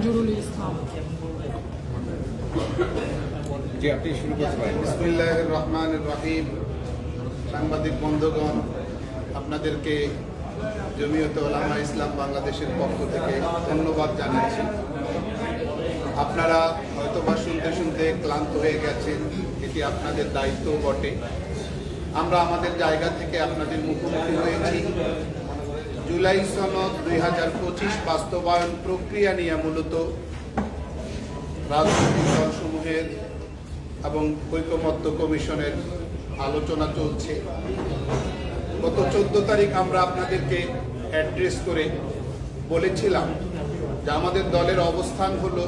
মঞ্জুরুল ইসলাম জি আপনি শুরু করতে পারেন। রাহিম। সাংবাদিক বন্ধুগণ আপনাদেরকে জমিয়ত ওলামা ইসলাম বাংলাদেশের পক্ষ থেকে ধন্যবাদ জানাচ্ছি। আপনারা হয়তোবা শুনতে শুনতে ক্লান্ত হয়ে গেছেন এটি আপনাদের দায়িত্ব বটে। আমরা আমাদের জায়গা থেকে আপনাদের মুখোমুখি হয়েছি। জুলাই সনদ দুই হাজার পঁচিশ বাস্তবায়ন প্রক্রিয়া নিয়ে মূলত রাজনৈতিক দলসমূহের এবং ঐকমত্য কমিশনের আলোচনা চলছে। গত চোদ্দ তারিখ আমরা আপনাদেরকে অ্যাড্রেস করে বলেছিলাম যে আমাদের দলের অবস্থান হলো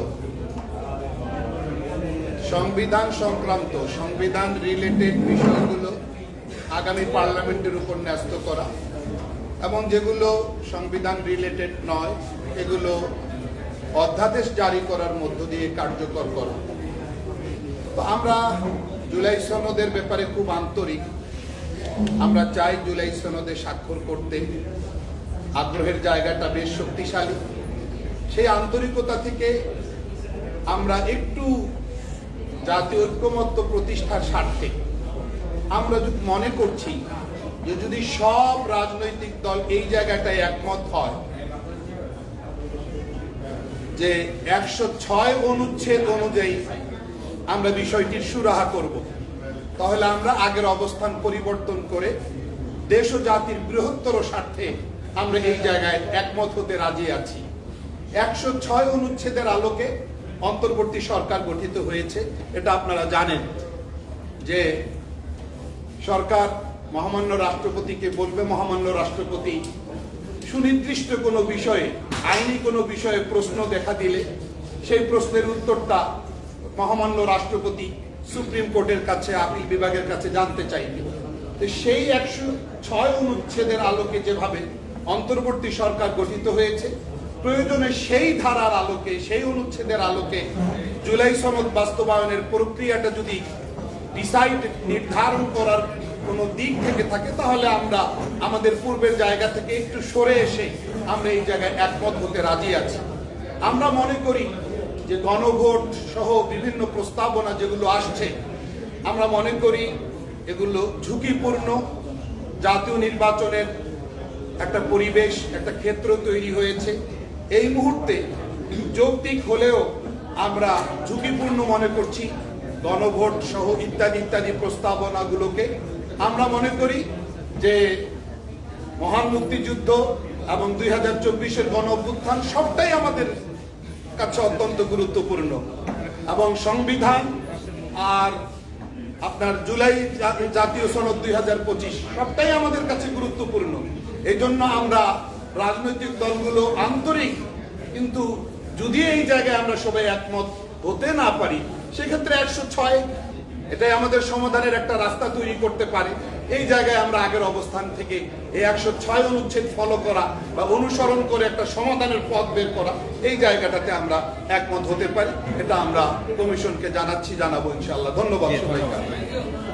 সংবিধান সংক্রান্ত, সংবিধান রিলেটেড বিষয়গুলো আগামী পার্লামেন্টের উপর ন্যস্ত করা। এবং যেগুলো সংবিধান রিলেটেড নয়, এগুলো অধ্যাদেশ জারি করার মধ্য দিয়ে কার্যকর করা। তো আমরা জুলাই সনদের ব্যাপারে খুব আন্তরিক। আমরা চাই জুলাই সনদে স্বাক্ষর করতে। আগ্রহের জায়গাটা বেশ শক্তিশালী। সেই আন্তরিকতা থেকে আমরা একটু জাতীয় ঐক্যমত্য প্রতিষ্ঠার স্বার্থে আমরা মনে করছি যে যদি সব রাজনৈতিক দল এই জায়গাটায় একমত হয়, যে একশো ছয় অনুচ্ছেদ অনুযায়ী আমরা বিষয়টির সুরাহা করব, তাহলে আমরা আগের অবস্থান পরিবর্তন করে দেশ ও জাতির বৃহত্তর স্বার্থে আমরা এই জায়গায় একমত হতে রাজি আছি। একশো ছয় অনুচ্ছেদের আলোকে অন্তর্বর্তী সরকার গঠিত হয়েছে, এটা আপনারা জানেন যে সরকার মহামান্য রাষ্ট্রপতিকে বলবে মহামান্য রাষ্ট্রপতি, সুনির্দিষ্ট কোনো বিষয়ে, আইনি কোনো বিষয়ে প্রশ্ন দেখা দিলে সেই প্রশ্নের উত্তরটা মহামান্য রাষ্ট্রপতি সুপ্রিম কোর্টের কাছে, আপিল বিভাগের কাছে জানতে চাইবে। সেই একশো ছয় অনুচ্ছেদের আলোকে যেভাবে অন্তর্বর্তী সরকার গঠিত হয়েছে, প্রয়োজনে সেই ধারার আলোকে, সেই অনুচ্ছেদের আলোকে জুলাই সনদ বাস্তবায়নের প্রক্রিয়াটা যদি ডিসাইড নির্ধারণ করার কোনো দিক থেকে থাকে, তাহলে আমরা আমাদের পূর্বের জায়গা থেকে একটু সরে এসে আমরা এই জায়গায় একমত হতে রাজি আছি। আমরা মনে করি যে গণভোট সহ বিভিন্ন প্রস্তাবনা যেগুলো আসছে, আমরা মনে করি এগুলো ঝুঁকিপূর্ণ। জাতীয় নির্বাচনের একটা পরিবেশ, একটা ক্ষেত্র তৈরি হয়েছে। এই মুহূর্তে যৌক্তিক হলেও আমরা ঝুঁকিপূর্ণ মনে করছি। গণভোট সহ ইত্যাদি ইত্যাদি প্রস্তাবনাগুলোকে আমরা মনে করি যে মহান মুক্তিযুদ্ধ এবং দুই হাজার চব্বিশের গণ অভ্যুত্থান সবটাই আমাদের কাছে অত্যন্ত গুরুত্বপূর্ণ। এবং সংবিধান আর আপনার জুলাই জাতীয় সনদ দুই হাজার পঁচিশ সবটাই আমাদের কাছে গুরুত্বপূর্ণ। এই জন্য আমরা রাজনৈতিক দলগুলো আন্তরিক, কিন্তু যদি এই জায়গায় আমরা সবাই একমত হতে না পারি, সেক্ষেত্রে একশো ছয় এটাই আমাদের সমাধানের একটা রাস্তা তৈরি করতে পারে। এই জায়গায় আমরা আগের অবস্থান থেকে এই একশো ছয় অনুচ্ছেদ ফলো করা বা অনুসরণ করে একটা সমাধানের পথ বের করা এই জায়গাটাতে আমরা একমত হতে পারি। এটা আমরা কমিশনকে জানাচ্ছি জানাব ইনশাল্লাহ ধন্যবাদ। সবাইকে।